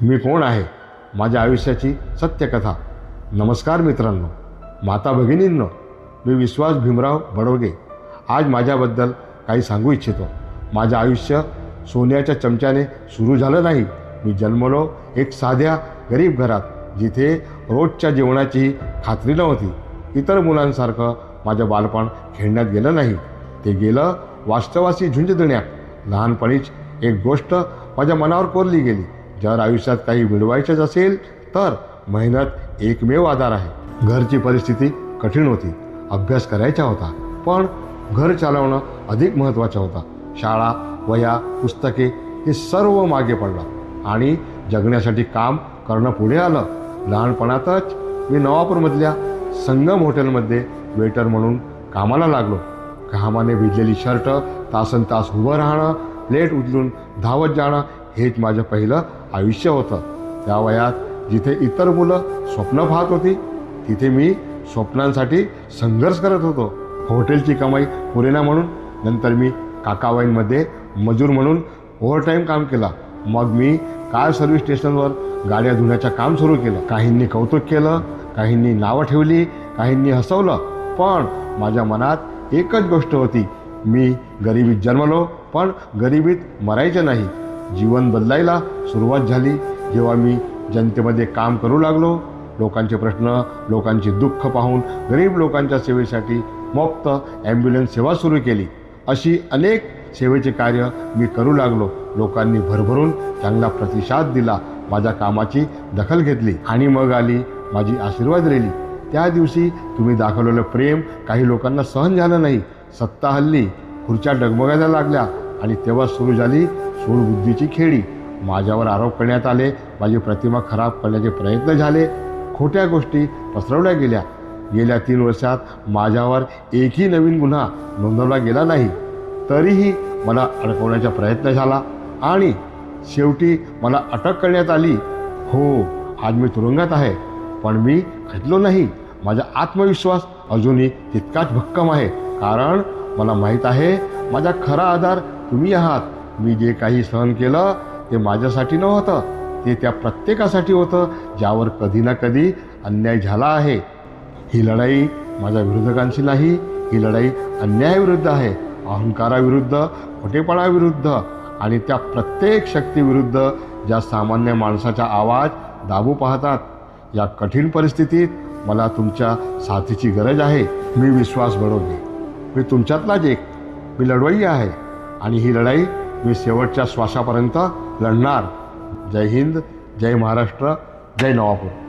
मी कोण आहे? माझ्या आयुष्याची सत्यकथा. नमस्कार मित्रांनो. माता भगिनींनो मी विश्वास भीमराव बडोगे. आज माझ्याबद्दल काही सांगू इच्छितो. माझं आयुष्य सोन्याच्या चमच्याने सुरू झालं नाही. मी जन्मलो एक साध्या गरीब घरात जिथे रोजच्या जेवणाचीही खात्री नव्हती. इतर मुलांसारखं माझं बालपण खेळण्यात गेलं नाही. ते गेलं वास्तवाशी झुंज देण्यात. लहानपणीच एक गोष्ट माझ्या मनावर कोरली गेली. जर आयुष्यात काही मिळवायचंच असेल तर मेहनत एकमेव आधार आहे. घरची परिस्थिती कठीण होती. अभ्यास करायचा होता पण घर चालवणं अधिक महत्त्वाचं होतं. शाळा वया पुस्तके हे सर्व मागे पडलं आणि जगण्यासाठी काम करणं पुढे आलं. लहानपणातच मी नवापूरमधल्या संगम हॉटेलमध्ये वेटर म्हणून कामाला लागलो. घामाने भिजलेली शर्ट तासन तास उभं राहणं प्लेट उचलून धावत जाणं हेच माझं पहिलं आयुष्य होतं. त्या वयात जिथे इतर मुलं स्वप्न पाहत होती तिथे मी स्वप्नांसाठी संघर्ष करत होतो. हॉटेलची कमाई पुरेना म्हणून नंतर मी काकावाईंमध्ये मजूर म्हणून ओव्हरटाईम काम केला. मग मी कार सर्व्हिस स्टेशनवर गाड्या धुण्याचं काम सुरू केलं. काहींनी कौतुक केलं काहींनी नावं ठेवली काहींनी हसवलं. पण माझ्या मनात एकच गोष्ट होती मी गरिबीत जन्मलो पण गरिबीत मरायचं नाही. जीवन बदलायला सुरुवात झाली. जेव्हा मी जनतेमध्ये काम करू लागलो लोकांचे प्रश्न लोकांचे दुःख पाहून गरीब लोकांच्या सेवेसाठी मुफ्त ॲम्ब्युलन्स सेवा सुरू केली. अशी अनेक सेवेचे कार्य मी करू लागलो. लोकांनी भरभरून चांगला प्रतिसाद दिला. माझ्या कामाची दखल घेतली आणि मग आली माझी आशीर्वाद रेली. त्या दिवशी तुम्ही दाखवलेलं प्रेम काही लोकांना सहन झालं नाही. सत्ता हल्ली खुर्च्या डगमगायला लागल्या. आणि तेव्हा सुरू झाली सूडबुद्धीची खेळी. माझ्यावर आरोप करण्यात आले. माझी प्रतिमा खराब करण्याचे प्रयत्न झाले. खोट्या गोष्टी पसरवल्या गेल्या. गेल्या तीन वर्षात माझ्यावर एकही नवीन गुन्हा नोंदवला गेला नाही. तरीही मला अडकवण्याचा प्रयत्न झाला आणि शेवटी मला अटक करण्यात आली. हो आज मी तुरुंगात आहे पण मी खचलो नाही. माझा आत्मविश्वास अजूनही तितकाच भक्कम आहे. कारण मला माहीत आहे माझा खरा आधार तुम्ही आहात. मी जे काही सहन केलं ते माझ्यासाठी नव्हतं. ते त्या प्रत्येकासाठी होतं ज्यावर कधी ना कधी अन्याय झाला आहे. ही लढाई माझ्या विरोधकांशी नाही. ही लढाई अन्यायाविरुद्ध आहे. अहंकाराविरुद्ध खोटेपणाविरुद्ध आणि त्या प्रत्येक शक्तीविरुद्ध ज्या सामान्य माणसाचा आवाज दाबू पाहतात. या कठीण परिस्थितीत मला तुमच्या साथीची गरज आहे. मी विश्वास बळवणे मी तुमच्यातलाच एक. मी लढवई आहे. आणि ही लढाई मी शेवटच्या श्वासापर्यंत लढणार. जय हिंद जय महाराष्ट्र जय नवापूर.